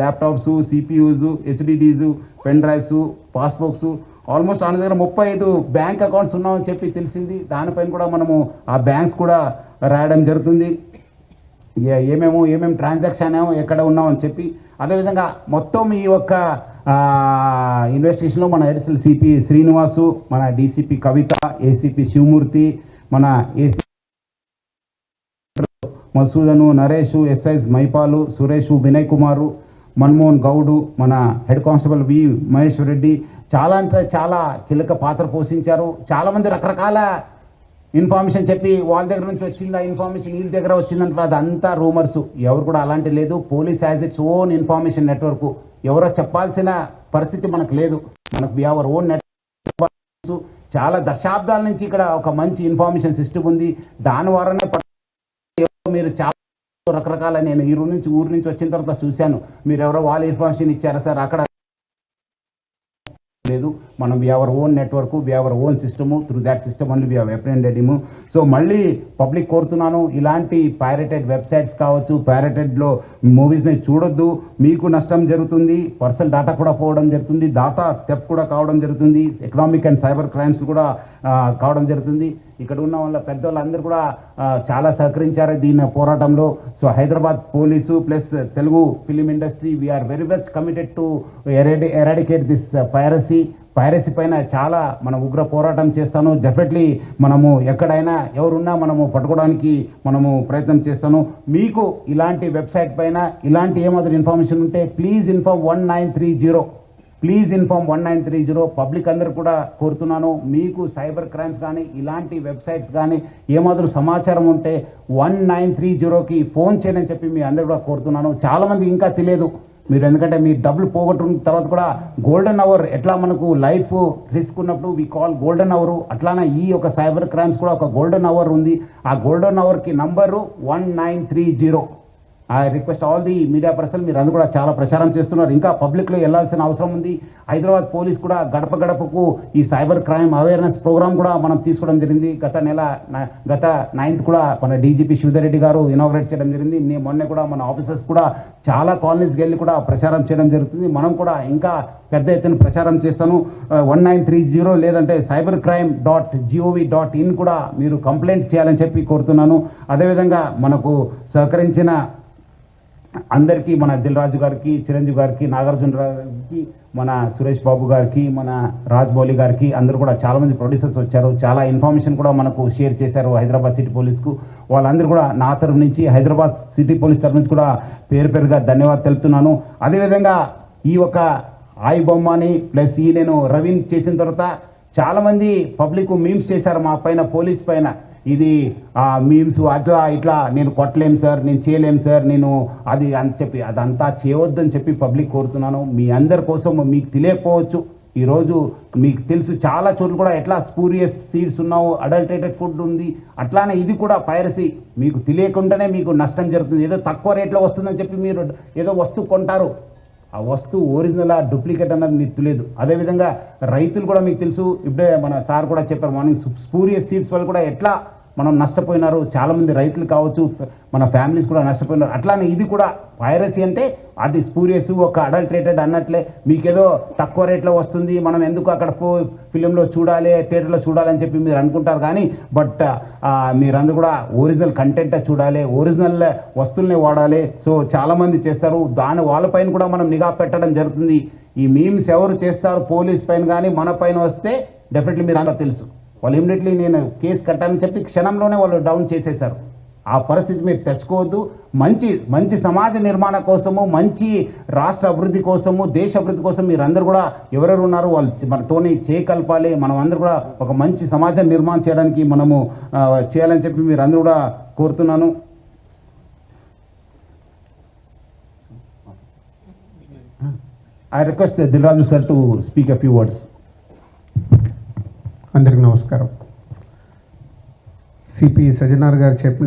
Laptops CPUs HDDs pen drives passbooks almost ఆయన దగ్గర ముప్పై ఐదు బ్యాంక్ అకౌంట్స్ ఉన్నామని చెప్పి తెలిసింది. దానిపైన కూడా మనము ఆ బ్యాంక్స్ కూడా రాయడం జరుగుతుంది. ఏమేమో ఏమేమి ట్రాన్సాక్షన్ ఏమో ఎక్కడ ఉన్నామని చెప్పి. అదేవిధంగా మొత్తం ఈ యొక్క ఇన్వెస్టిగేషన్లో మన ఎడిషనల్ సిపి శ్రీనివాసు మన డీసీపీ కవిత ఏసీపీ శివమూర్తి మన ఏసీ మసూదను నరేష్ ఎస్ఐస్ మైపాలు సురేష్ వినయ్ కుమారు మన్మోహన్ గౌడు మన head constable V Maheshwar Reddy చాలా అంటే చాలా కీలక పాత్ర పోషించారు. చాలామంది రకరకాల ఇన్ఫర్మేషన్ చెప్పి వాళ్ళ దగ్గర నుంచి వచ్చింది ఆ ఇన్ఫర్మేషన్ వీళ్ళ దగ్గర వచ్చిందంటే అదంతా రూమర్స్. ఎవరు కూడా అలాంటి లేదు. Police as its own information network. ఎవరో చెప్పాల్సిన పరిస్థితి మనకు లేదు. మనకు వి అవర్ ఓన్ నెట్వర్క్ చాలా దశాబ్దాల నుంచి ఇక్కడ ఒక మంచి ఇన్ఫర్మేషన్ సిస్టమ్ ఉంది. దాని ద్వారానే మీరు చాలా రకరకాల నేను ఈ నుంచి ఊరు నుంచి వచ్చిన తర్వాత చూశాను. మీరు ఎవరో వాళ్ళ ఇన్ఫర్మేషన్ ఇచ్చారా సార్? అక్కడ లేదు. మనం we our own network we our own system through that system అని వి రిప్రజెంటేటివ్ సో మళ్ళీ పబ్లిక్ కోరుతున్నాను. ఇలాంటి పైరేటెడ్ వెబ్సైట్స్ కావచ్చు పైరేటెడ్లో మూవీస్ని చూడొద్దు. మీకు నష్టం జరుగుతుంది. పర్సనల్ డేటా కూడా పోవడం జరుగుతుంది. డాటా స్టెప్ కూడా కావడం జరుగుతుంది. ఎకనామిక్ అండ్ సైబర్ క్రైమ్స్ కూడా కావడం జరుగుతుంది. ఇక్కడ ఉన్న వాళ్ళ పెద్దవాళ్ళందరూ కూడా చాలా సహకరించారు దీని పోరాటంలో. So Hyderabad police plus Telugu film industry we are very much committed to eradicate this piracy piracy పైన చాలా మనం ఉగ్ర పోరాటం చేస్తాను. డెఫినెట్లీ మనము ఎక్కడైనా ఎవరున్నా మనము పట్టుకోవడానికి మనము ప్రయత్నం చేస్తాను. మీకు ఇలాంటి వెబ్సైట్ పైన ఇలాంటి ఏమాత్రం ఇన్ఫర్మేషన్ ఉంటే please inform one nine three zero please inform one nine three zero public అందరూ కూడా కోరుతున్నాను. మీకు సైబర్ క్రైమ్స్ కానీ ఇలాంటి వెబ్సైట్స్ కానీ ఏమాత్రం సమాచారం ఉంటే వన్ నైన్ త్రీ జీరోకి ఫోన్ చేయని చెప్పి మీ అందరు కూడా కోరుతున్నాను. చాలామంది ఇంకా తెలియదు. మీరు ఎందుకంటే మీ డబ్బులు పోగొట్టుకున్న తర్వాత కూడా గోల్డెన్ అవర్ ఎట్లా మనకు లైఫ్ రిస్క్ ఉన్నప్పుడు వీ కాల్ గోల్డెన్ అవర్ అట్లానే ఈ ఒక సైబర్ క్రైమ్స్ కూడా ఒక గోల్డెన్ అవర్ ఉంది. ఆ golden అవర్కి number one nine three zero I request all the media person మీరు అందరూ కూడా చాలా ప్రచారం చేస్తున్నారు. ఇంకా పబ్లిక్లో వెళ్ళాల్సిన అవసరం ఉంది. హైదరాబాద్ పోలీస్ కూడా గడప గడపకు ఈ సైబర్ క్రైమ్ అవేర్నెస్ ప్రోగ్రామ్ కూడా మనం తీసుకోవడం జరిగింది. గత నెల గత నైన్త్ కూడా మన డీజీపీ శివధరెడ్డి గారు ఇనాగ్రేట్ చేయడం జరిగింది. నేను మొన్న కూడా మన ఆఫీసర్స్ కూడా చాలా కాలనీస్కి వెళ్ళి కూడా ప్రచారం చేయడం జరుగుతుంది. మనం కూడా ఇంకా పెద్ద ఎత్తున ప్రచారం చేస్తాను. వన్ నైన్ త్రీ జీరో లేదంటే cyber crime dot gov dot in కూడా మీరు కంప్లైంట్ చేయాలని చెప్పి కోరుతున్నాను. అదేవిధంగా మనకు సహకరించిన అందరికీ మన దిల్ రాజు గారికి చిరంజీవి గారికి నాగార్జున గారికి మన సురేష్ బాబు గారికి మన రాజ్మౌళి గారికి అందరూ కూడా చాలామంది ప్రొడ్యూసర్స్ వచ్చారు. చాలా ఇన్ఫర్మేషన్ కూడా మనకు షేర్ చేశారు హైదరాబాద్ సిటీ పోలీస్కు. వాళ్ళందరూ కూడా నా తరఫు నుంచి హైదరాబాద్ సిటీ పోలీస్ తరఫు నుంచి కూడా పేరు పేరుగా ధన్యవాదాలు తెలుపుతున్నాను. అదేవిధంగా ఈ ఒక ఆయి బొమ్మని ప్లస్ ఈ నేను రవీన్ చేసిన తర్వాత చాలామంది పబ్లిక్ మీమ్స్ చేశారు మా పైన పోలీస్ పైన. ఇది మీమ్స్ అట్లా ఇట్లా నేను కొట్టలేం సార్ నేను చేయలేం సార్ నేను అది అని చెప్పి అదంతా చేయవద్దని చెప్పి పబ్లిక్ కోరుతున్నాను. మీ అందరి కోసం మీకు తెలియకపోవచ్చు. ఈరోజు మీకు తెలుసు చాలా చోట్ల కూడా ఎట్లా స్పూరియస్ సీడ్స్ ఉన్నావు అడల్టేటెడ్ ఫుడ్ ఉంది. అట్లానే ఇది కూడా పైరసీ మీకు తెలియకుండానే మీకు నష్టం జరుగుతుంది. ఏదో తక్కువ రేట్లో వస్తుందని చెప్పి మీరు ఏదో వస్తువు కొంటారు. ఆ వస్తువు ఒరిజినల్ ఆ డూప్లికేట్ అన్నది మీకు తెలియదు అదేవిధంగా రైతులు కూడా మీకు తెలుసు. ఇప్పుడే మన సార్ కూడా చెప్పారు మార్నింగ్ స్పూరియస్ సీడ్స్ వల్ల కూడా ఎట్లా మనం నష్టపోయినారు చాలామంది రైతులు కావచ్చు మన ఫ్యామిలీస్ కూడా నష్టపోయినారు. అట్లానే ఇది కూడా పైరసీ అంటే అది స్పూరియస్ ఒక అడల్ట్రేటెడ్ అన్నట్లే. మీకేదో తక్కువ రేట్లో వస్తుంది మనం ఎందుకు అక్కడ ఫిలింలో చూడాలి థియేటర్లో చూడాలని చెప్పి మీరు అనుకుంటారు కానీ బట్ మీరందరూ కూడా ఒరిజినల్ కంటెంట్ చూడాలి ఒరిజినల్ వస్తువుల్ని వాడాలి. సో చాలామంది చేస్తారు. దాని వాళ్ళపైన కూడా మనం నిఘా పెట్టడం జరుగుతుంది. ఈ మీమ్స్ ఎవరు చేస్తారు పోలీస్ పైన కానీ మన పైన వస్తే డెఫినెట్లీ మీరు అందరూ తెలుసు. వాళ్ళు ఇమీడియట్లీ నేను కేసు కట్టాలని చెప్పి క్షణంలోనే వాళ్ళు డౌన్ చేసేశారు. ఆ పరిస్థితి మీరు తెచ్చుకోవద్దు. మంచి మంచి సమాజ నిర్మాణ కోసము మంచి రాష్ట్ర అభివృద్ధి కోసము దేశ అభివృద్ధి కోసం మీరందరూ కూడా ఎవరెవరు ఉన్నారు వాళ్ళు మనతోనే చేయకల్పాలి మనం అందరూ కూడా ఒక మంచి సమాజం నిర్మాణం చేయడానికి మనము చేయాలని చెప్పి మీరందరూ కూడా కోరుతున్నాను. I request Dil Raju sir to speak a few words అందరికీ నమస్కారం. సిపి సజ్జనార్ గారు చెప్పిన